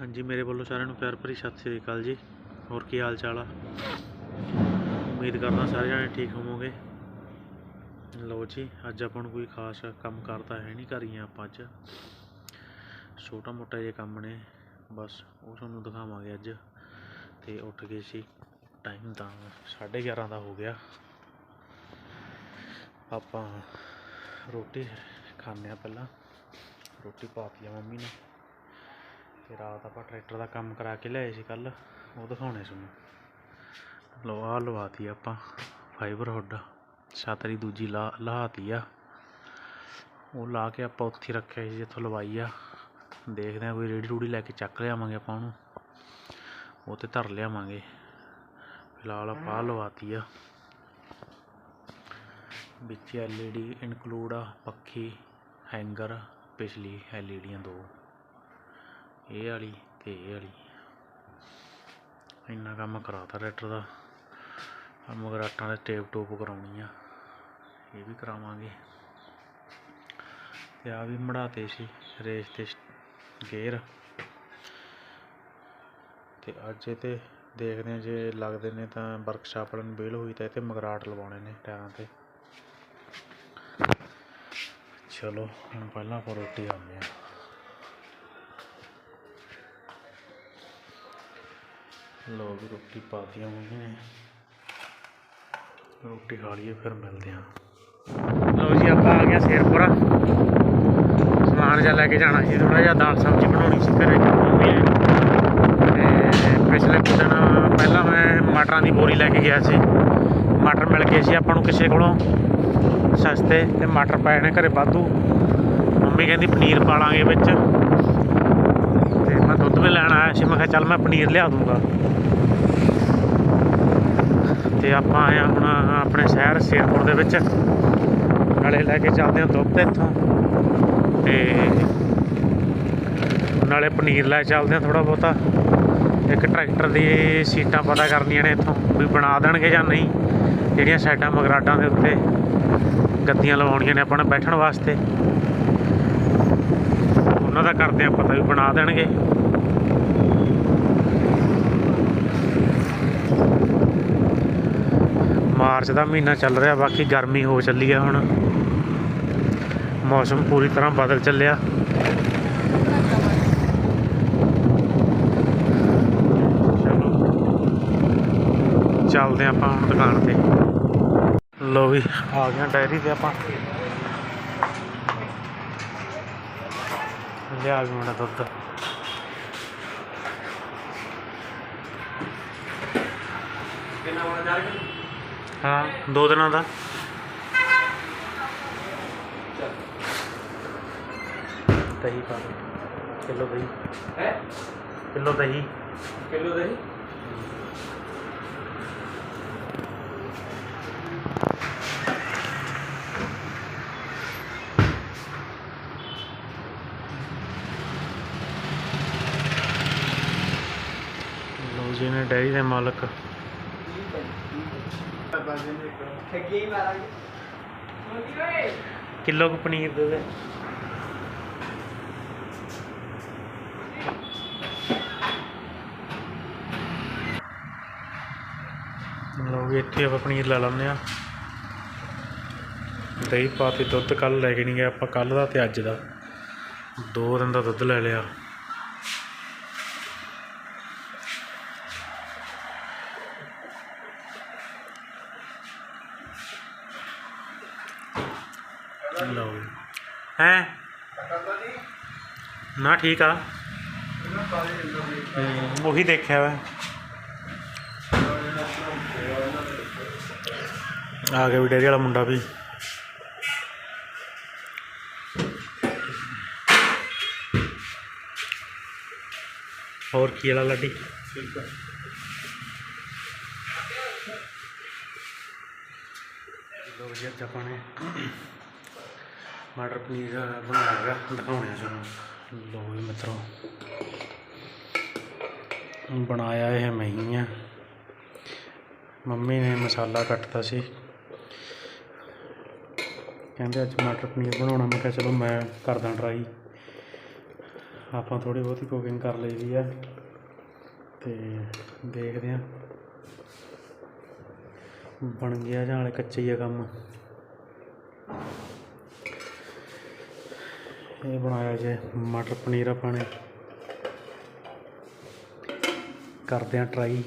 ਹਾਂਜੀ, ਮੇਰੇ ਵੱਲੋਂ ਸਾਰਿਆਂ ਨੂੰ ਪਿਆਰ ਭਰੀ ਸਤਿ ਸ੍ਰੀ ਅਕਾਲ ਜੀ। ਹੋਰ ਕੀ ਹਾਲ ਚਾਲ ਆ? ਉਮੀਦ ਕਰਦਾ ਸਾਰੇ ਜਣੇ ਠੀਕ ਹੋਵੋਗੇ। ਲਓ ਜੀ, ਅੱਜ ਆਪਾਂ ਨੂੰ ਕੋਈ ਖਾਸ ਕੰਮ ਕਰਦਾ ਹੈ ਨਹੀਂ ਕਰੀਆਂ ਆਪਾਂ ਅੱਜ। ਛੋਟਾ ਮੋਟਾ ਜਿਹਾ ਕੰਮ ਨੇ, ਬਸ ਉਹ ਤੁਹਾਨੂੰ ਦਿਖਾਵਾਂਗੇ ਅੱਜ। ਤੇ ਉੱਠ ਗਏ ਸੀ ਟਾਈਮ ਤਾਂ 11:30 ਦਾ ਹੋ ਗਿਆ। ਆਪਾਂ ਰੋਟੀ ਖਾਂਦੇ ਆ ਪਹਿਲਾਂ। ਰੋਟੀ ਪਾਤੀ ਆ ਮੰਮੀ ਨੇ। ਤੇ ਰਾਤ ਆਪਾਂ ਟਰੈਕਟਰ ਦਾ ਕੰਮ ਕਰਾ ਕੇ ਲਿਆਏ ਸੀ ਕੱਲ ਉਹ ਦਿਖਾਉਣੇ ਤੁਹਾਨੂੰ। ਲਓ, ਆਹ ਲਵਾਤੀ ਆਪਾਂ ਫਾਈਬਰ ਹੁੱਡ ਛਾਤਰੀ ਦੂਜੀ ਲਾ, ਲਾਤੀ ਆ। ਉਹ ਲਾ ਕੇ ਆਪਾਂ ਉੱਥੇ ਰੱਖਿਆ ਸੀ, ਜਿੱਥੋਂ ਲਵਾਈ ਆ। ਦੇਖਦੇ ਆ ਕੋਈ ਰੇੜੀ ਰੂੜੀ ਲੈ ਕੇ ਚੱਕ ਲਿਆਵਾਂਗੇ ਆਪਾਂ ਉਹਨੂੰ। ਉਹ ਤੇ ਧਰ ਲਿਆਵਾਂਗੇ। ਫਿਲਹਾਲ ਆਪਾਂ ਆਹ ਲਵਾਤੀ ਆ। ਵਿੱਚ ਐਲਈਡੀ ਇਨਕਲੂਡ ਆ, ਪੱਖੀ ਹੈਂਗਰ ਪਿਛਲੀ ਐਲਈਡੀਆਂ ਦੋ। ਇਹ ਵਾਲੀ ਤੇ ਇਹ ਵਾਲੀ। ਇੰਨਾ ਕੰਮ ਕਰਾਤਾ ਟਰੈਕਟਰ ਦਾ। ਆ ਮਗਰਾਟਾਂ ਦੇ ਟੇਪ ਟੂਪ ਕਰਾਉਣੀ ਆ। ਇਹ ਵੀ ਕਰਾਵਾਂਗੇ। ਤੇ ਆ ਵੀ ਮੜਾਤੇ ਸੀ, ਰੇਸ ਤੇ ਗੇਅਰ। ਤੇ ਅੱਜ ਇਹ ਤੇ ਦੇਖਦੇ ਆ ਜੇ ਲੱਗਦੇ ਨੇ ਤਾਂ ਵਰਕਸ਼ਾਪ ਵਾਲਿਆਂ ਨੂੰ ਬੇਲ ਹੋਈ ਤਾਂ ਇਹ ਤੇ ਮਗਰਾਟ ਲਵਾਉਣੇ ਨੇ ਟਾਇਰਾਂ ਤੇ। ਚਲੋ, ਹੁਣ ਪਹਿਲਾਂ ਆਪਾਂ ਰੋਟੀ ਆਉਂਦੇ ਆ ਲੋ ਵੀ ਰੋਟੀ ਪਾਤੀ ਮੰਮੀ ਨੇ ਰੋਟੀ ਖਾ ਲਈਏ, ਫਿਰ ਮਿਲਦੇ ਆ ਲੋ ਜੀ, ਆਪਾਂ ਆ ਗਏ ਸ਼ੇਰਪੁਰਾ। ਸਮਾਨ ਜਿਹਾ ਲੈ ਕੇ ਜਾਣਾ ਸੀ ਥੋੜਾ ਜਿਹਾ ਦਾਲ ਸਬਜ਼ੀ ਬਣਾਉਣੀ ਸੀ ਘਰੇ। ਮੰਮੀ ਨੇ ਤੇ ਪਿਛਲੇ ਕੁ ਦਿਨ ਪਹਿਲਾਂ ਮੈਂ ਮਟਰਾਂ ਦੀ ਬੋਰੀ ਲੈ ਕੇ ਗਿਆ ਸੀ। ਮਟਰ ਮਿਲ ਗਏ ਸੀ ਆਪਾਂ ਨੂੰ ਕਿਸੇ ਕੋਲੋਂ ਸਸਤੇ, ਤੇ ਮਟਰ ਪਏ ਨੇ ਘਰੇ ਵਾਧੂ। ਮੰਮੀ ਕਹਿੰਦੀ ਪਨੀਰ ਪਾ ਲਾਂਗੇ ਵਿੱਚ। ਤੇ ਮੈਂ ਦੁੱਧ ਵੀ ਲੈਣ ਆਇਆ ਸੀ, ਮੈਂ ਕਿਹਾ ਚੱਲ ਮੈਂ ਪਨੀਰ ਲਿਆ ਦੂੰਗਾ। ਤੇ ਆਪਾਂ ਆਏ ਹਾਂ ਹੁਣ ਆਪਣੇ ਸ਼ਹਿਰ ਸ਼ੇਰਪੁਰ ਦੇ ਵਿੱਚ। ਨਾਲੇ ਲੈ ਕੇ ਚੱਲਦੇ ਹਾਂ ਦੁੱਧ ਇੱਥੋਂ। ਤੇ ਨਾਲੇ ਪਨੀਰ ਲੈ ਚੱਲਦੇ ਹਾਂ ਥੋੜਾ ਬਹੁਤਾ। ਇੱਕ ਟਰੈਕਟਰ ਦੀ ਸੀਟਾਂ ਪਤਾ ਕਰਨੀਆਂ ਨੇ ਇੱਥੋਂ, ਵੀ ਬਣਾ ਦੇਣਗੇ ਜਾਂ ਨਹੀਂ। ਜਿਹੜੀਆਂ ਸਾਈਡਾਂ ਮਗਰਾਟਾਂ ਦੇ ਉੱਤੇ ਗੱਦੀਆਂ ਲਵਾਉਣੀਆਂ ਨੇ ਆਪਾਂ ਨੇ ਬੈਠਣ ਵਾਸਤੇ। ਉਹਨਾਂ ਦਾ ਕਰਦੇ ਆ ਪਤਾ ਵੀ ਬਣਾ ਦੇਣਗੇ। ਮਾਰਚ ਦਾ ਮਹੀਨਾ ਚੱਲ ਰਿਹਾ, ਬਾਕੀ ਗਰਮੀ ਹੋ ਚੱਲੀ ਆ ਹੁਣ। ਮੌਸਮ ਪੂਰੀ ਤਰ੍ਹਾਂ ਬਦਲ ਚੱਲਿਆ। ਚਲੋ, ਚੱਲਦੇ ਆਪਾਂ ਹੁਣ ਦੁਕਾਨ ਤੇ। ਲੋ ਵੀ, ਆ ਗਿਆ ਡਾਇਰੀ ਤੇ ਆਪਾਂ। ਲਿਆ ਵੀ ਮੇਰਾ ਦੁੱਧ। ਹਾਂ ਦੋ ਦਿਨਾਂ ਦਾ। ਦਹੀਂ ਪਾ ਕਿਲੋ ਦਹੀਂ। ਹੈ? ਕਿਲੋ ਦਹੀਂ। ਕਿਲੋ ਦਹੀਂ? ਲੋ ਜੀ ਨੇ ਡੈਰੀ ਦੇ ਮਾਲਕ। ਠੱਗੀ ਮਾਰਾਂਗੇ। ਓਏ। ਕਿਲੋ ਕੁ ਪਨੀਰ ਦੇ ਦੇ। ਲੋ ਵੀ ਇੱਥੇ ਆਪਾਂ ਪਨੀਰ ਲੈ ਲੈਂਦੇ ਆ ਦਹੀਂ ਪਾ ਤੇ ਦੁੱਧ ਕੱਲ ਲੈ ਕੇ ਨਹੀਂ ਗਏ ਆਪਾਂ ਕੱਲ ਦਾ ਤੇ ਅੱਜ ਦਾ। ਦੋ ਦਿਨ ਦਾ ਦੁੱਧ ਲੈ ਲਿਆ। ਲਓ ਹੈ? ਨਾ ਠੀਕ ਆ। ਹਮ, ਉਹੀ ਦੇਖਿਆ ਵਾ। ਆ ਗਿਆ ਵੀ ਡੇਰੀ ਵਾਲਾ ਮੁੰਡਾ ਵੀ। ਹੋਰ ਕੀ ਵਾਲਾ ਲੱਡੀ? ਲੋ ਜੀ ਅੱਜ ਆਪਾਂ ਨੇ ਮਟਰ ਪਨੀਰ ਬਣਾਇਆ ਹੈਗਾ ਦਿਖਾਉਣੇ ਆ ਤੁਹਾਨੂੰ। ਲੋ ਜੀ ਮਿੱਤਰੋ। ਬਣਾਇਆ ਇਹ ਮੈਂ ਹੀ ਆ। ਮੰਮੀ ਨੇ ਮਸਾਲਾ ਕੱਟਤਾ ਸੀ। ਕਹਿੰਦੇ ਅੱਜ ਮਟਰ ਪਨੀਰ ਬਣਾਉਣਾ। ਮੈਂ ਕਿਹਾ ਚਲੋ ਮੈਂ ਕਰਦਾ ਟਰਾਈ ਆਪਾਂ ਥੋੜੀ ਬਹੁਤੀ ਕੁਕਿੰਗ ਕਰ ਲਈ ਦੀ ਆ। ਤੇ ਦੇਖਦੇ ਆ। ਬਣ ਗਿਆ ਜਾਂ ਹਾਲੇ ਕੱਚਾ ਹੀ ਆ ਕੰਮ। ਇਹ ਬਣਾਇਆ ਜੇ ਮਟਰ ਪਨੀਰ ਆਪਾਂ ਨੇ। ਕਰਦੇ ਆ ਟਰਾਈ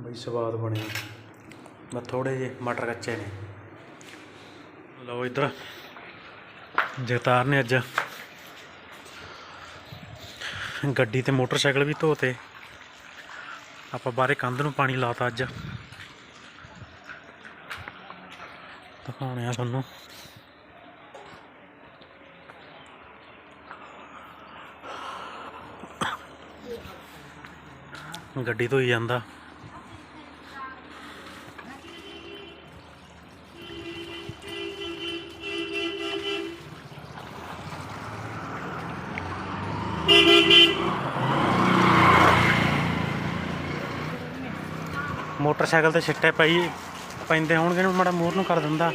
ਬਈ ਸਵਾਦ ਬਣਿਆ। ਮੈਂ ਥੋੜੇ ਜਿਹੇ ਮਟਰ ਕੱਚੇ ਨੇ। ਲਓ ਇੱਧਰ। ਜਗਤਾਰ ਨੇ ਅੱਜ ਗੱਡੀ ਤੇ ਮੋਟਰਸਾਈਕਲ ਵੀ ਧੋਤੇ। ਆਪਾਂ ਬਾਹਰੇ ਕੰਧ ਨੂੰ ਪਾਣੀ ਲਾਤਾ ਅੱਜ। ਦਿਖਾਉਣੇ ਆ ਤੁਹਾਨੂੰ। ਗੱਡੀ ਧੋਈ ਜਾਂਦਾ। ਮੋਟਰਸਾਈਕਲ ਤੇ ਛਿੱਟੇ ਪਈ, ਪੈਂਦੇ ਹੋਣਗੇ ਨੂੰ ਮਾੜਾ ਮੂਹਰ ਨੂੰ ਕਰ ਦਿੰਦਾ।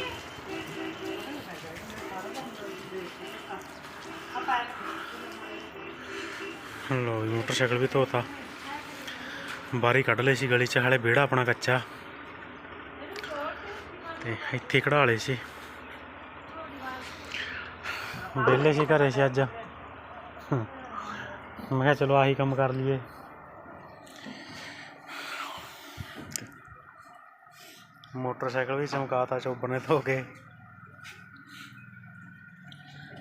ਲੋ ਮੋਟਰਸਾਈਕਲ ਵੀ ਧੋਤਾ। ਬਾਰੀ ਕੱਢ ਲਈ ਸੀ ਗਲੀ 'ਚ, ਹਾਲੇ ਵਿਹੜਾ ਆਪਣਾ ਕੱਚਾ। ਤੇ ਇੱਥੇ ਕਢਾ ਲਏ ਸੀ। ਵਿਹਲੇ ਸੀ ਘਰੇ ਸੀ ਅੱਜ। ਮੈਂ ਕਿਹਾ ਚਲੋ ਆਹੀ ਕੰਮ ਕਰ ਲਈਏ। ਮੋਟਰਸਾਈਕਲ ਵੀ ਚਮਕਾਤਾ ਚੋਬਰ ਨੇ ਧੋ ਕੇ।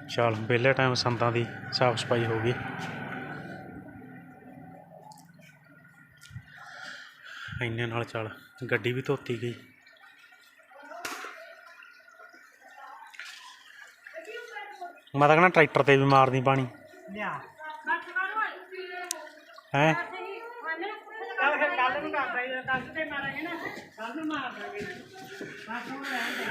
ਚਲ ਵਿਹਲੇ ਟਾਈਮ ਸੰਦਾਂ ਦੀ ਸਾਫ਼ ਸਫ਼ਾਈ ਹੋ ਗਈ। ਇੰਨੇ ਨਾਲ ਚੱਲ ਗੱਡੀ ਵੀ ਧੋਤੀ ਗਈ। ਮੈਂ ਤਾਂ ਕਹਿੰਦਾ ਟਰੈਕਟਰ ਤੇ ਵੀ ਮਾਰਦੀ ਪਾਣੀ। ਲਿਆ। ਹੈ ਕੱਲ ਫਿਰ ਕੱਲ ਨੂੰ ਕਰਦਾ ਇਹ ਕੱਲ ਤੇ ਮਾਰਾਂਗੇ ਨਾ ਕੱਲ ਨੂੰ ਮਾਰ ਦਾਂਗੇ ਬਸ ਹੁਣ ਰਹਿਣ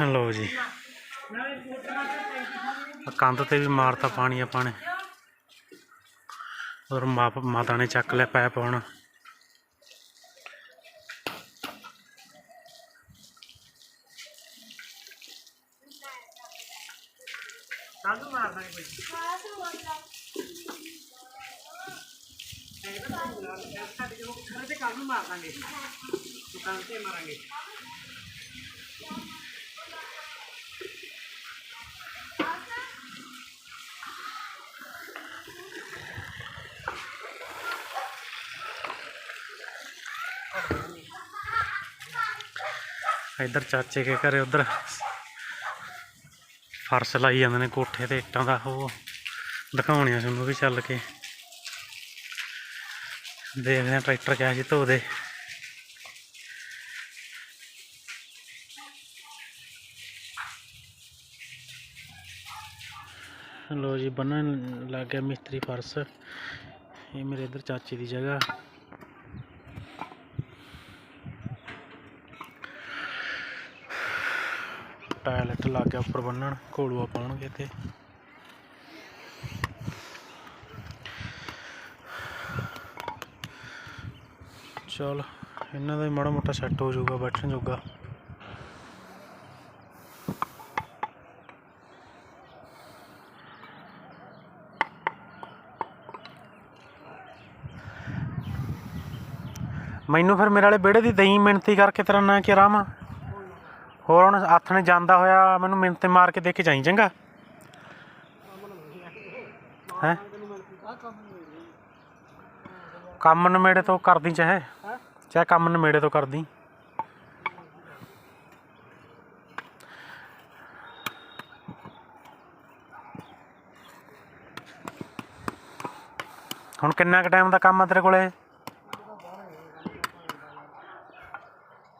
ਸਾਡੇ ਜੋ ਘਰ ਤੇ ਕੱਲ ਨੂੰ ਮਾਰ ਦਾਂਗੇ ਦੁਕਾਨ ਤੇ ਮਾਰਾਂਗੇ ਇੱਧਰ ਚਾਚੇ ਕੇ ਘਰੇ ਉਧਰ ਫਰਸ਼ ਲਾਈ ਜਾਂਦੇ ਨੇ ਕੋਠੇ ਤੇ ਇੱਟਾਂ ਦਾ, ਉਹ ਦਿਖਾਉਣੇ ਆ ਤੁਹਾਨੂੰ ਵੀ ਚੱਲ ਕੇ। ਦੇਖਦੇ ਆ ਟਰੈਕਟਰ ਕਿਹਾ ਜੀ ਧੋ ਲੋ ਜੀ, ਬੰਨਣ ਲੱਗ ਗਿਆ ਮਿਸਤਰੀ ਫਰਸ਼। ਇਹ ਮੇਰੇ ਇੱਧਰ ਚਾਚੇ ਦੀ ਜਗ੍ਹਾ। ਟਾਇਲਟ ਲੱਗ ਗਿਆ ਉੱਪਰ ਬੰਨਣ ਘੋਲੂਆ ਪਾਉਣਗੇ ਤੇ ਚਲ, ਇਹਨਾਂ ਦਾ ਵੀ ਮਾੜਾ ਮੋਟਾ ਸੈੱਟ ਹੋ ਜਾਊਗਾ, ਬੈਠਣ ਜੋਗਾ। ਮੈਨੂੰ ਫਿਰ ਮੇਰੇ ਵਾਲੇ ਵਿਹੜੇ ਦੀ ਦਈ ਮਿਹਨਤੀ ਕਰਕੇ ਤੇਰਾ ਨਾਂ ਕੀ ਰਾਮਾ ਹੋਰ ਹੁਣ ਹੱਥ ਨੇ ਜਾਂਦਾ ਹੋਇਆ, ਮੈਨੂੰ ਮਿਹਨਤ ਮਾਰ ਕੇ ਦੇ ਕੇ ਜਾਈ, ਚੰਗਾ? ਹੈ? ਕੰਮ ਨਵੇੜੇ ਤੋਂ ਕਰਦੀ ਚਾਹੇ। ਚਾਹੇ ਕੰਮ ਨਵੇੜੇ ਤੋਂ ਕਰਦੀ। ਹੁਣ ਕਿੰਨਾ ਕੁ ਟਾਈਮ ਦਾ ਕੰਮ ਆ ਤੇਰੇ ਕੋਲੇ?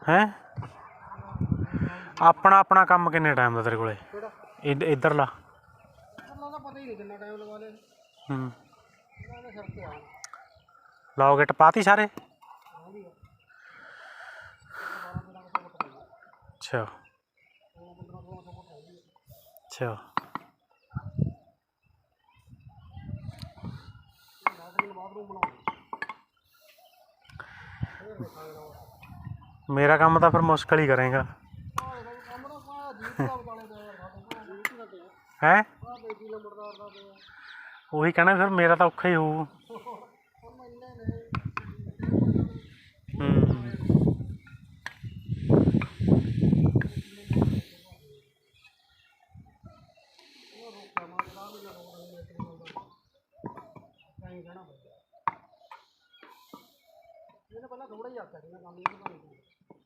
ਹੈ? ਆਪਣਾ ਆਪਣਾ ਕੰਮ ਕਿੰਨੇ ਟਾਈਮ ਦਾ ਤੇਰੇ ਕੋਲੇ? ਇਧ- ਇੱਧਰਲਾ। ਪਤਾ ਹੀ ਨਹੀਂ ਕਿੰਨਾ ਟਾਈਮ ਲਗਾ ਲੇ ਹੂੰ। ਉਹਨਾਂ ਦੇ ਸਿਰ ਤੇ ਆ ਲੌਗਟ ਪਾਤੀ ਸਾਰੇ ਅੱਛਾ ਅੱਛਾ ਮੇਰਾ ਕੰਮ ਤਾਂ ਫਿਰ ਮੁਸ਼ਕਲ ਹੀ ਕਰੇਗਾ ਹੈ ਉਹੀ ਕਹਿਣਾ ਫਿਰ ਮੇਰਾ ਤਾਂ ਔਖਾ ਹੀ।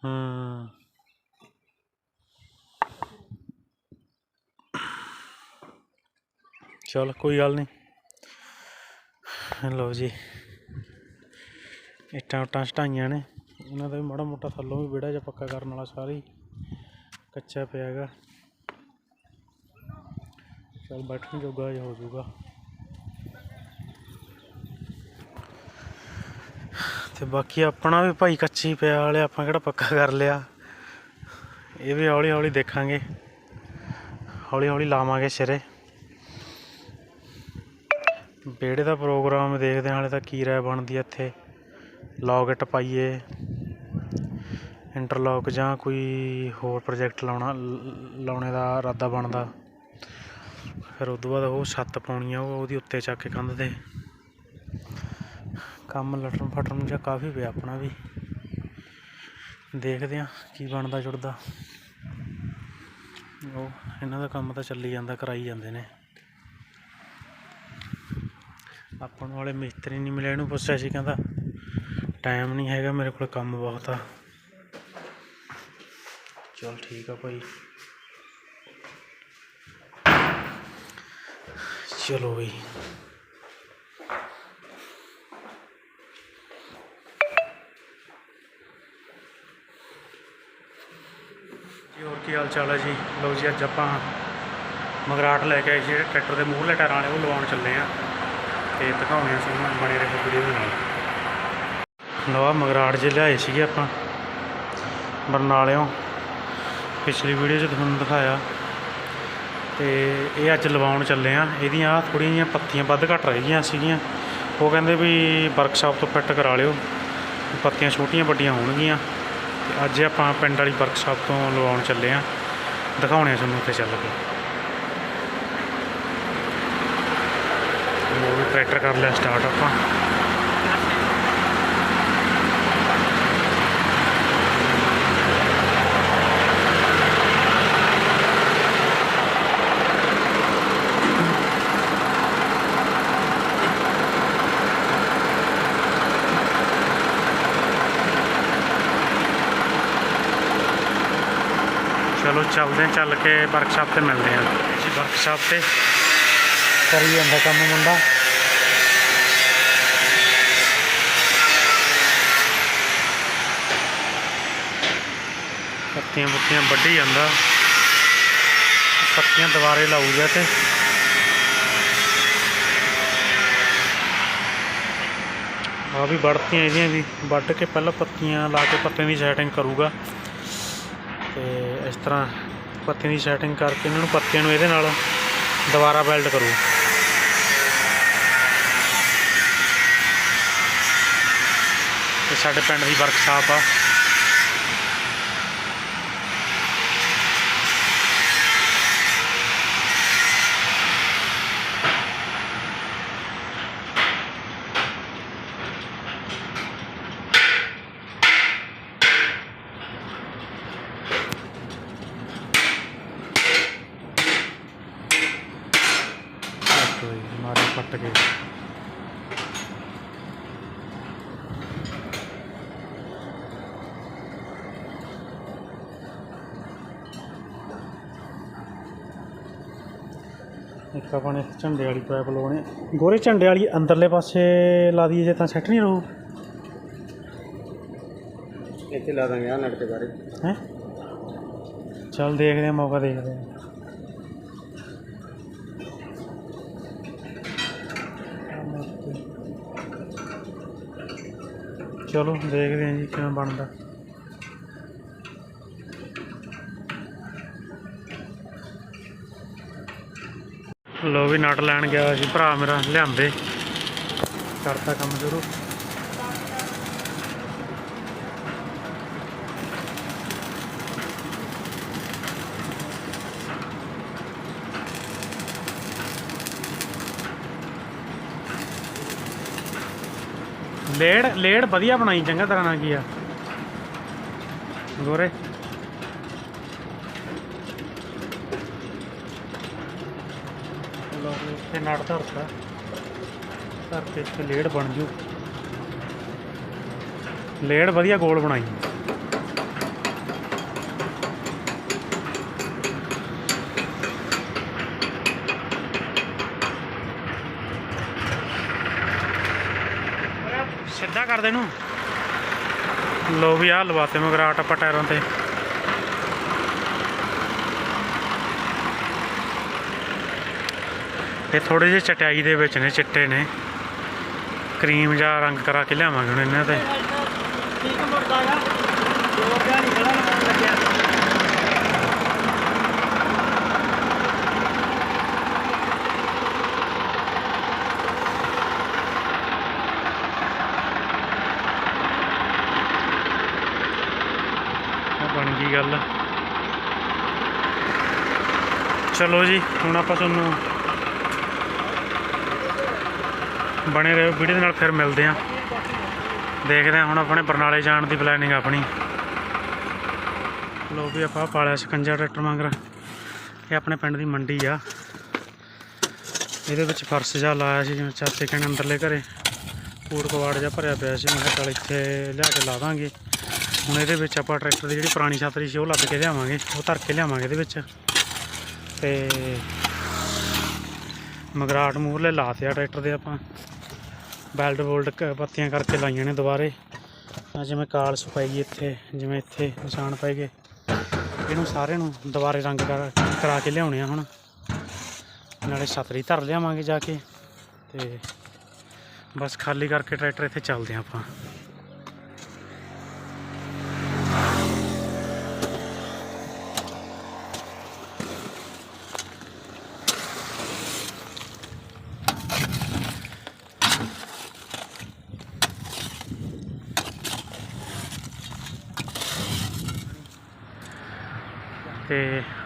ਹੋਊ ਚਲ ਕੋਈ ਗੱਲ ਨਹੀਂ। ਲਓ ਜੀ। ਇੱਟਾਂ ਉੱਟਾਂ ਛਟਾਈਆਂ ਨੇ। ਇਹਨਾਂ ਦਾ ਵੀ ਮਾੜਾ ਮੋਟਾ ਥੱਲੋਂ ਵੀ ਵਿਹੜਾ ਜਿਹਾ ਪੱਕਾ ਕਰਨ ਵਾਲਾ ਸਾਰਾ ਹੀ ਕੱਚਾ ਪਿਆ ਹੈਗਾ। ਚਲ ਬੈਠਣ ਜੋਗਾ ਜਿਹਾ ਹੋ ਜਾਊਗਾ। ਤੇ ਬਾਕੀ ਆਪਣਾ ਵੀ ਭਾਈ ਕੱਚੀ ਪਿਆ ਵਾਲੇ ਆਪਾਂ ਕਿਹੜਾ ਪੱਕਾ ਕਰ ਲਿਆ। ਇਹ ਵੀ ਹੌਲੀ ਹੌਲੀ ਦੇਖਾਂਗੇ। ਹੌਲੀ ਹੌਲੀ ਲਾਵਾਂਗੇ ਸਿਰੇ। ਵਿਹੜੇ ਦਾ ਪ੍ਰੋਗਰਾਮ ਦੇਖਦੇ ਹਾਂ, ਹਾਲੇ ਤਾਂ ਕੀ ਰਾਇ ਬਣਦੀ ਹੈ ਇੱਥੇ। ਲੌਗਟ ਪਾਈਏ, ਇੰਟਰਲੋਕ ਜਾਂ ਕੋਈ ਹੋਰ ਪ੍ਰੋਜੈਕਟ ਲਾਉਣਾ ਲਾਉਣੇ ਦਾ ਇਰਾਦਾ ਬਣਦਾ। ਫਿਰ ਉਦੋਂ ਬਾਅਦ ਉਹ ਛੱਤ ਪਾਉਣੀ ਆ, ਉਹ ਉਹਦੀ ਉੱਤੇ ਚੱਕ ਕੇ ਕੰਧ ਤੇ। ਕੰਮ ਲਟਣ ਫਟਣ ਜਾਂ ਕਾਫੀ ਪਿਆ ਆਪਣਾ ਵੀ। ਦੇਖਦੇ ਆ ਕੀ ਬਣਦਾ ਜੁੜਦਾ। ਉਹ, ਇਹਨਾਂ ਦਾ ਕੰਮ ਤਾਂ ਚੱਲੀ ਜਾਂਦਾ, ਕਰਾਈ ਜਾਂਦੇ ਨੇ। ਆਪਾਂ ਨੂੰ ਵਾਲੇ ਮਿਸਤਰੀ ਨਹੀਂ ਮਿਲੇ ਇਹਨੂੰ ਪੁੱਛਿਆ ਸੀ, ਕਹਿੰਦਾ ਟਾਈਮ ਨਹੀਂ ਹੈਗਾ ਮੇਰੇ ਕੋਲ ਕੰਮ ਬਹੁਤ ਆ। ਚਲ ਠੀਕ ਆ ਭਾਈ। ਚਲੋ ਬਈ। ਜੀ, ਹੋਰ ਕੀ ਹਾਲ ਚਾਲ ਹੈ ਜੀ? ਲਓ ਜੀ, ਅੱਜ ਆਪਾਂ ਮਗਰਾਟ ਲੈ ਕੇ ਆਏ ਜਿਹੜੇ ਟਰੈਕਟਰ ਦੇ ਮੂਹਰਲੇ ਟਾਇਰਾਂ ਵਾਲੇ, ਉਹ ਲਵਾਉਣ ਚੱਲੇ ਆ। ਤੇ ਆ ਸੀ ਬਣੇ ਰਹੇ ਵੀਡੀਓ ਨਾਲ। ਲਵਾ ਮਗਰਾਟ ਜੇ ਲਿਆਏ ਸੀਗੇ ਆਪਾਂ, ਬਰਨਾਲਿਓਂ। ਪਿਛਲੀ ਵੀਡੀਓ 'ਚ ਤੁਹਾਨੂੰ ਦਿਖਾਇਆ। ਤੇ ਇਹ ਅੱਜ ਲਵਾਉਣ ਚੱਲੇ ਆ। ਇਹਦੀਆਂ ਥੋੜ੍ਹੀਆਂ ਜਿਹੀਆਂ ਪੱਤੀਆਂ ਵੱਧ ਘੱਟ ਰਹਿ ਗਈਆਂ ਸੀਗੀਆਂ। ਉਹ ਕਹਿੰਦੇ ਵੀ ਵਰਕਸ਼ਾਪ ਤੋਂ ਫਿੱਟ ਕਰਾ ਲਿਓ। ਪੱਤੀਆਂ ਛੋਟੀਆਂ ਵੱਡੀਆਂ ਹੋਣਗੀਆਂ। ਤੇ ਅੱਜ ਆਪਾਂ ਪਿੰਡ ਵਾਲੀ ਵਰਕਸ਼ਾਪ ਤੋਂ ਲਵਾਉਣ ਚੱਲੇ ਆ। ਦਿਖਾਉਣੇ ਆ ਤੁਹਾਨੂੰ ਉੱਥੇ ਚੱਲ ਕੇ। ਉਹ ਵੀ ਟਰੈਕਟਰ ਕਰ ਲਿਆ ਸਟਾਰਟ ਆਪਾਂ ਚਲੋ ਚੱਲਦੇ ਹਾਂ, ਚੱਲ ਕੇ ਵਰਕਸ਼ਾਪ ਤੇ ਮਿਲਦੇ ਹਾਂ। ਜੀ ਵਰਕਸ਼ਾਪ ਤੇ ਕਰੀ ਜਾਂਦਾ ਕੰਮ ਮੁੰਡਾ। ਪੱਤੀਆਂ ਪੁੱਤੀਆਂ ਵੱਢੀ ਜਾਂਦਾ। ਪੱਤੀਆਂ ਦੁਬਾਰੇ ਲਾਊਗਾ ਤੇ। ਆ ਵੀ ਵੱਢਤੀਆਂ ਇਹਦੀਆਂ ਵੀ। ਵੱਢ ਕੇ ਪਹਿਲਾਂ ਪੱਤੀਆਂ ਲਾ ਕੇ ਪੱਤਿਆਂ ਦੀ ਸੈਟਿੰਗ ਕਰੂਗਾ। ਤੇ ਇਸ ਤਰ੍ਹਾਂ ਪੱਤੀਆਂ ਦੀ ਸੈਟਿੰਗ ਕਰਕੇ ਇਹਨਾਂ ਨੂੰ ਪੱਤਿਆਂ ਨੂੰ ਇਹਦੇ ਨਾਲ ਦੁਬਾਰਾ ਵੈਲਡ ਕਰੋ। ਇਹ ਸਾਡੇ ਪਿੰਡ ਦੀ ਵਰਕਸ਼ਾਪ ਆ ਦੇਖੋ ਜੀ ਮਾਰੇ ਪੱਟ ਕੇ ਇੱਕ ਆਪਾਂ ਨੇ ਝੰਡੇ ਵਾਲੀ ਪਾਈਪ ਲਾਉਣੀ। ਗੋਰੇ ਝੰਡੇ ਵਾਲੀ ਅੰਦਰਲੇ ਪਾਸੇ ਲਾ ਦਈਏ ਜੇ ਤਾਂ ਸੈੱਟ ਨਹੀਂ ਰਹੂ। ਇੱਥੇ ਲਾ ਦਾਂਗੇ ਆ ਨਟ ਦੇ ਬਾਰੇ। ਹੈ? ਚੱਲ ਦੇਖਦੇ ਆ ਮੌਕਾ ਦੇਖਦੇ ਆ ਚਲੋ ਦੇਖਦੇ ਆ ਜੀ ਕਿਵੇਂ ਬਣਦਾ। ਲੋ ਵੀ ਨਟ ਲੈਣ ਗਿਆ ਸੀ, ਭਰਾ ਮੇਰਾ ਲਿਆਂਦੇ। ਕਰਤਾ ਕੰਮ ਸ਼ੁਰੂ। ਲੇੜ ਲੇੜ ਵਧੀਆ ਬਣਾਈ, ਚੰਗਾ ਤਰ੍ਹਾਂ ਨਾਲ ਕੀ ਆ। ਗੋਰੇ। ਲੋ ਨੜ ਧਰਤਾ। ਧਰ ਕੇ ਇੱਥੇ ਲੇੜ ਬਣ ਜੂ। ਲੇੜ ਵਧੀਆ ਗੋਲ ਬਣਾਈ। ਸਿੱਧਾ ਕਰ ਦੇ ਇਹਨੂੰ। ਲੋ ਵੀ ਆ ਲਵਾਤੇ ਮਗਰਾਟ ਆਪਾਂ ਟਾਇਰਾਂ ਤੇ। ਇਹ ਥੋੜੇ ਜਿਹੇ ਚਟਾਈ ਦੇ ਵਿੱਚ ਨੇ, ਚਿੱਟੇ ਨੇ। ਕਰੀਮ ਜਾਂ ਰੰਗ ਕਰਾ ਕੇ ਲਿਆਵਾਂਗੇ ਹੁਣ ਇਹਨਾਂ ਤੇ। ਠੀਕ ਮੁੜਦਾ ਗਾ ਜੋਰ ਜਿਹਾ ਨਹੀਂ ਖੜਾ ਲੱਗਿਆ ਬਣ ਗਈ ਗੱਲ। ਚਲੋ ਜੀ, ਹੁਣ ਆਪਾਂ ਤੁਹਾਨੂੰ ਬਣੇ ਰਹੋ, ਵੀਡੀਓ ਦੇ ਨਾਲ ਫਿਰ ਮਿਲਦੇ ਹਾਂ। ਦੇਖਦੇ ਹਾਂ ਹੁਣ ਆਪਣੇ ਬਰਨਾਲੇ ਜਾਣ ਦੀ ਪਲੈਨਿੰਗ ਆਪਣੀ। ਲੋ ਵੀ ਆਪਾਂ ਪਾਲਿਆ ਸਕੰਜਾ ਟਰੈਕਟਰ ਮੰਗਰ। ਇਹ ਆਪਣੇ ਪਿੰਡ ਦੀ ਮੰਡੀ ਆ। ਇਹਦੇ ਵਿੱਚ ਫਰਸ਼ ਜਾ ਲਾਇਆ ਸੀ, ਜਿਵੇਂ ਚਾਚੇ ਕਹਿੰਦੇ ਅੰਦਰਲੇ ਘਰੇ। ਕੂੜ ਕਵਾੜ ਜਿਹਾ ਭਰਿਆ ਪਿਆ ਸੀ, ਮੈਂ ਕਿਹਾ ਚੱਲ ਇੱਥੇ ਲਿਆ ਕੇ ਲਾ ਦਾਂਗੇ। ਹੁਣ ਇਹਦੇ ਵਿੱਚ ਆਪਾਂ ਟਰੈਕਟਰ ਦੀ ਜਿਹੜੀ ਪੁਰਾਣੀ ਛਤਰੀ ਸੀ, ਉਹ ਲੱਦ ਕੇ ਲਿਆਵਾਂਗੇ। ਉਹ ਧਰ ਕੇ ਲਿਆਵਾਂਗੇ ਇਹਦੇ ਵਿੱਚ। ਤੇ ਮਗਰਾਟ ਮੂਹਰਲੇ ਲਾਤੇ ਆ ਟਰੈਕਟਰ ਦੇ ਆਪਾਂ। ਬੈਲਟ ਬੋਲਟ ਕ- ਪੱਤੀਆਂ ਕਰਕੇ ਲਾਈਆਂ ਨੇ ਦੁਬਾਰੇ। ਆਹ ਜਿਵੇਂ ਕਾਲ ਸਫ਼ਾਈ ਇੱਥੇ, ਜਿਵੇਂ ਇੱਥੇ ਨਿਸ਼ਾਨ ਪੈ ਗਏ। ਇਹਨੂੰ ਸਾਰੇ ਨੂੰ ਦੁਬਾਰੇ ਰੰਗ ਕਰ- ਕਰਾ ਕੇ ਲਿਆਉਣੇ ਆ ਹੁਣ। ਨਾਲੇ ਛਤਰੀ ਧਰ ਲਿਆਵਾਂਗੇ ਜਾ ਕੇ ਤੇ ਬਸ ਖਾਲੀ ਕਰਕੇ ਟਰੈਕਟਰ ਇੱਥੇ ਚੱਲਦੇ ਆ ਆਪਾਂ।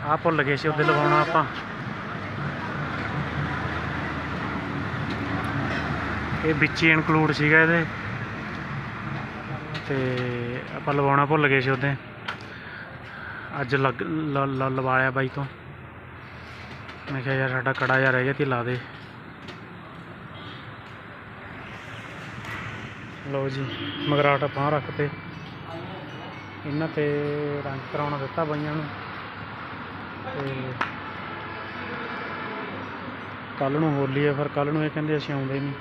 ਤੇ ਆਹ ਭੁੱਲ ਗਏ ਸੀ ਉਹਦੇ ਲਵਾਉਣਾ ਆਪਾਂ। ਇਹ ਵਿੱਚ ਹੀ ਇਨਕਲੂਡ ਸੀਗਾ ਇਹਦੇ। ਤੇ ਆਪਾਂ ਲਵਾਉਣਾ ਭੁੱਲ ਗਏ ਸੀ ਉਹਦੇ। ਅੱਜ ਲੱਗ, ਲ- ਲ- ਲਵਾਇਆ ਬਾਈ ਤੋਂ। ਮੈਂ ਕਿਹਾ ਯਾਰ ਸਾਡਾ ਕੜਾ ਜਿਹਾ ਰਹਿ ਗਿਆ ਤੇ ਲਾ ਦੇ। ਲਓ ਜੀ, ਮਗਰਾਟ ਆਪਾਂ ਰੱਖਤੇ। ਇਹਨਾਂ ਤੇ ਰੰਗ ਕਰਾਉਣਾ ਦਿੱਤਾ ਬਾਈਆਂ ਨੂੰ। ਤੇ ਕੱਲ ਨੂੰ ਹੋਲੀ ਹੈ ਫਿਰ ਕੱਲ ਨੂੰ ਇਹ ਕਹਿੰਦੇ ਅਸੀਂ ਆਉਂਦੇ ਨਹੀਂ।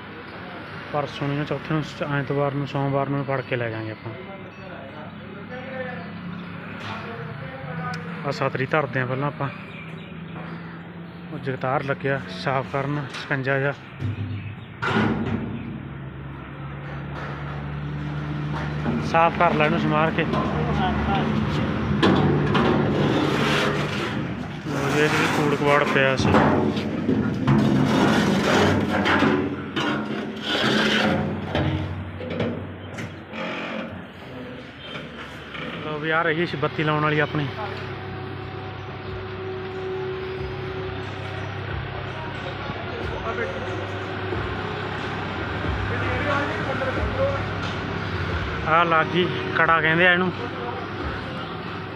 ਪਰਸੋਂ ਨੂੰ ਜਾਂ ਚੌਥੇ ਨੂੰ ਐਤਵਾਰ ਨੂੰ, ਸੋਮਵਾਰ ਨੂੰ ਫੜ ਕੇ ਲੈ ਜਾਾਂਗੇ ਆਪਾਂ। ਆ ਸਾਤਰੀ ਧਰਦੇ ਆ ਪਹਿਲਾਂ ਆਪਾਂ। ਉਹ ਜਗਤਾਰ ਲੱਗਿਆ, ਸਾਫ਼ ਕਰਨ ਸਕੰਜਾ ਜਾ ਸਾਫ਼ ਕਰ ਲੈ ਇਹਨੂੰ ਸਮਾਰ ਕੇ ਉਹ ਇਹਦੇ ਵੀ ਕੂੜ ਕਵਾੜ ਪਿਆ ਸੀ। ਲੋ ਵੀ ਆ ਰਹੀ ਸੀ ਬੱਤੀ ਲਾਉਣ ਵਾਲੀ ਆਪਣੀ। ਆ ਲਾਗੀ ਕੜਾ ਕਹਿੰਦੇ ਆ ਇਹਨੂੰ।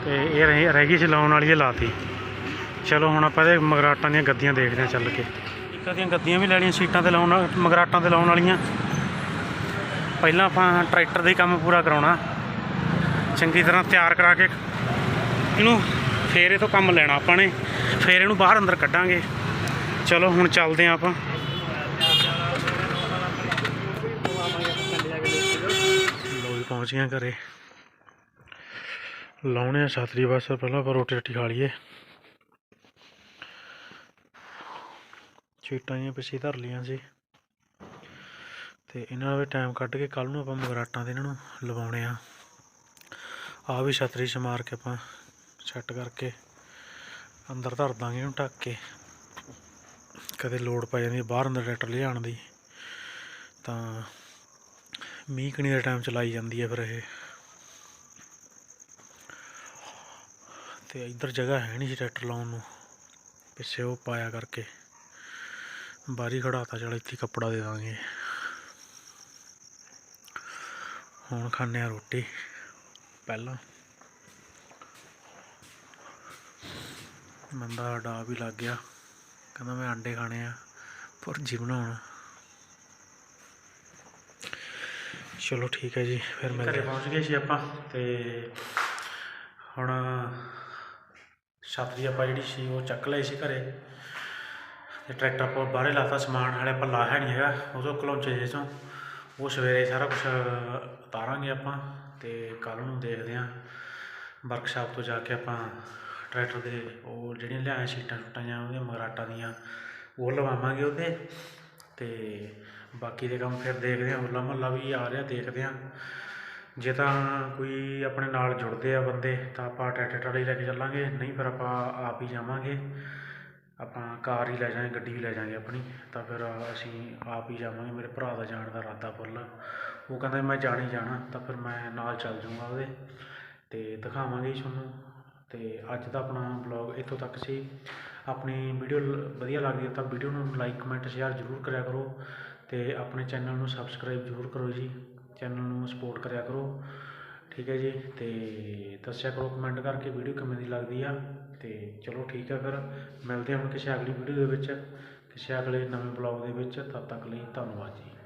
ਤੇ ਇਹ ਰਹਿ ਗਈ ਸੀ ਲਾਉਣ ਵਾਲੀ ਇਹ ਲਾਤੀ। ਚਲੋ ਹੁਣ ਆਪਾਂ ਇਹ ਮਗਰਾਟਾਂ ਦੀਆਂ ਗੱਦੀਆਂ ਦੇਖਦੇ ਹਾਂ ਚੱਲ ਕੇ। ਇੱਕ ਦੀਆਂ ਗੱਦੀਆਂ ਵੀ ਲੈਣੀਆਂ, ਸੀਟਾਂ ਤੇ ਲਾਉਣ ਮਗਰਾਟਾਂ ਤੇ ਲਾਉਣ ਵਾਲੀਆਂ। ਪਹਿਲਾਂ ਆਪਾਂ ਟਰੈਕਟਰ ਦੇ ਕੰਮ ਪੂਰਾ ਕਰਾਉਣਾ। ਚੰਗੀ ਤਰ੍ਹਾਂ ਤਿਆਰ ਕਰਾ ਕੇ ਇਹਨੂੰ ਫੇਰ ਇਹ ਤੋਂ ਕੰਮ ਲੈਣਾ ਆਪਾਂ ਨੇ। ਫੇਰ ਇਹਨੂੰ ਬਾਹਰ ਅੰਦਰ ਕੱਢਾਂਗੇ। ਚਲੋ ਹੁਣ ਚੱਲਦੇ ਹਾਂ ਆਪਾਂ। ਲੋ ਪਹੁੰਚ ਗਏ ਹਾਂ ਘਰੇ। ਲਾਉਣੇ ਆ ਛਾਤਰੀ ਬਸ, ਪਹਿਲਾਂ ਆਪਾਂ ਰੋਟੀ ਰੱਟੀ ਖਾ ਲਈਏ। ਸੀਟਾਂ ਜਿਹੀਆਂ ਪਿੱਛੇ ਧਰ ਲੀਆਂ ਸੀ। ਤੇ ਇਹਨਾਂ ਦਾ ਵੀ ਟਾਈਮ ਕੱਢ ਕੇ ਕੱਲ ਨੂੰ ਆਪਾਂ ਮਗਰਾਟਾਂ ਤੇ ਇਹਨਾਂ ਨੂੰ ਲਵਾਉਣੇ ਆ। ਆ ਵੀ ਛਤਰੀ ਚ ਮਾਰ ਕੇ ਆਪਾਂ ਸੈੱਟ ਕਰਕੇ ਅੰਦਰ ਧਰ ਦਾਂਗੇ ਇਹਨੂੰ ਢੱਕ ਕੇ। ਕਦੇ ਲੋੜ ਪੈ ਜਾਂਦੀ ਬਾਹਰ ਅੰਦਰ ਟਰੈਕਟਰ ਲਿਆਉਣ ਦੀ। ਤਾਂ ਮੀਂਹ ਕਣੀ ਦਾ ਟਾਈਮ ਚਲਾਈ ਜਾਂਦੀ ਹੈ ਫਿਰ ਇਹ। ਤੇ ਇੱਧਰ ਜਗ੍ਹਾ ਹੈ ਨਹੀਂ ਸੀ ਟਰੈਕਟਰ ਲਾਉਣ ਨੂੰ। ਪਿੱਛੇ ਉਹ ਪਾਇਆ ਕਰਕੇ। ਬਾਰੀ ਖੜਾਤਾ ਚਲ ਇੱਥੇ ਕੱਪੜਾ ਦੇ ਦਾਂਗੇ। ਹੁਣ ਖਾਂਦੇ ਆ ਰੋਟੀ ਪਹਿਲਾਂ। ਸਾਡਾ ਆ ਵੀ ਲੱਗ ਗਿਆ। ਕਹਿੰਦਾ ਮੈਂ ਅੰਡੇ ਖਾਣੇ ਆ ਭੁਰਜੀ ਬਣਾਉਣ। ਚਲੋ ਠੀਕ ਹੈ ਜੀ ਫਿਰ ਮੈਂ ਘਰੇ ਪਹੁੰਚ ਗਏ ਸੀ ਆਪਾਂ ਤੇ ਹੁਣ ਛਤਰੀ ਆਪਾਂ ਜਿਹੜੀ ਸੀ ਉਹ ਚੱਕ ਲਈ ਸੀ ਘਰੇ। ਤੇ ਟਰੈਕਟਰ ਆਪਾਂ ਬਾਹਰੇ ਲਾਤਾ ਸਮਾਨ, ਹਾਲੇ ਆਪਾਂ ਲਾਇਆ ਨਹੀਂ ਹੈਗਾ। ਉਦੋਂ ਕਲੌਂਚੇ ਜੇ ਤੋਂ ਉਹ ਸਵੇਰੇ ਸਾਰਾ ਕੁਝ ਉਤਾਰਾਂਗੇ ਆਪਾਂ ਤੇ ਕੱਲ ਨੂੰ ਦੇਖਦੇ ਹਾਂ। ਵਰਕਸ਼ਾਪ ਤੋਂ ਜਾ ਕੇ ਆਪਾਂ ਟਰੈਕਟਰ ਦੇ ਉਹ ਜਿਹੜੀਆਂ ਲਿਆਏ ਸੀਟਾਂ ਟੁੱਟਾਂ ਜਾਂ ਉਹਦੀਆਂ ਮਗਰਾਟਾਂ ਦੀਆਂ, ਉਹ ਲਵਾਵਾਂਗੇ ਉਹਦੇ। ਤੇ ਬਾਕੀ ਦੇ ਕੰਮ ਫਿਰ ਦੇਖਦੇ ਹਾਂ, ਹੋਲਾ ਮਹੱਲਾ ਵੀ ਆ ਰਿਹਾ, ਦੇਖਦੇ ਹਾਂ। ਜੇ ਤਾਂ ਕੋਈ ਆਪਣੇ ਨਾਲ ਜੁੜਦੇ ਆ ਬੰਦੇ, ਤਾਂ ਆਪਾਂ ਟਰੈਕਟਰ ਟਰਾਲੀ ਲੈ ਕੇ ਚੱਲਾਂਗੇ। ਨਹੀਂ ਫਿਰ ਆਪਾਂ ਆਪ ਹੀ ਜਾਵਾਂਗੇ। ਆਪਾਂ ਕਾਰ ਹੀ ਲੈ ਜਾਵਾਂਗੇ, ਗੱਡੀ ਵੀ ਲੈ ਜਾਂਗੇ ਆਪਣੀ, ਤਾਂ ਫਿਰ ਅਸੀਂ ਆਪ ਹੀ ਜਾਵਾਂਗੇ, ਮੇਰੇ ਭਰਾ ਦਾ ਜਾਣ ਦਾ ਇਰਾਦਾ ਫੁੱਲ। ਉਹ ਕਹਿੰਦਾ ਮੈਂ ਜਾਣਾ ਹੀ ਜਾਣਾ, ਤਾਂ ਫਿਰ ਮੈਂ ਨਾਲ ਚੱਲ ਜਾਊਂਗਾ ਉਹਦੇ ਅਤੇ ਦਿਖਾਵਾਂਗੇ ਜੀ ਤੁਹਾਨੂੰ। ਅਤੇ ਅੱਜ ਦਾ ਆਪਣਾ ਬਲੌਗ ਇੱਥੋਂ ਤੱਕ ਸੀ। ਆਪਣੀ ਵੀਡੀਓ ਵਧੀਆ ਲੱਗਦੀ ਹੈ ਤਾਂ ਵੀਡੀਓ ਨੂੰ ਲਾਈਕ ਕਮੈਂਟ ਸ਼ੇਅਰ ਜ਼ਰੂਰ ਕਰਿਆ ਕਰੋ ਅਤੇ ਆਪਣੇ ਚੈਨਲ ਨੂੰ ਸਬਸਕ੍ਰਾਈਬ ਜ਼ਰੂਰ ਕਰੋ ਜੀ। ਚੈਨਲ ਨੂੰ ਸਪੋਰਟ ਕਰਿਆ ਕਰੋ। ਠੀਕ ਹੈ ਜੀ ਅਤੇ ਦੱਸਿਆ ਕਰੋ ਕਮੈਂਟ ਕਰਕੇ ਵੀਡੀਓ ਕਿਵੇਂ ਦੀ ਲੱਗਦੀ ਆ। ਤੇ ਚਲੋ ਠੀਕ ਆ ਫਿਰ, ਮਿਲਦੇ ਹਾਂ ਹੁਣ ਕਿਸੇ ਅਗਲੀ ਵੀਡੀਓ ਦੇ ਵਿੱਚ, ਕਿਸੇ ਅਗਲੇ ਨਵੇਂ ਬਲੌਗ ਦੇ ਵਿੱਚ, ਤਦ ਤੱਕ ਲਈ ਧੰਨਵਾਦ ਜੀ।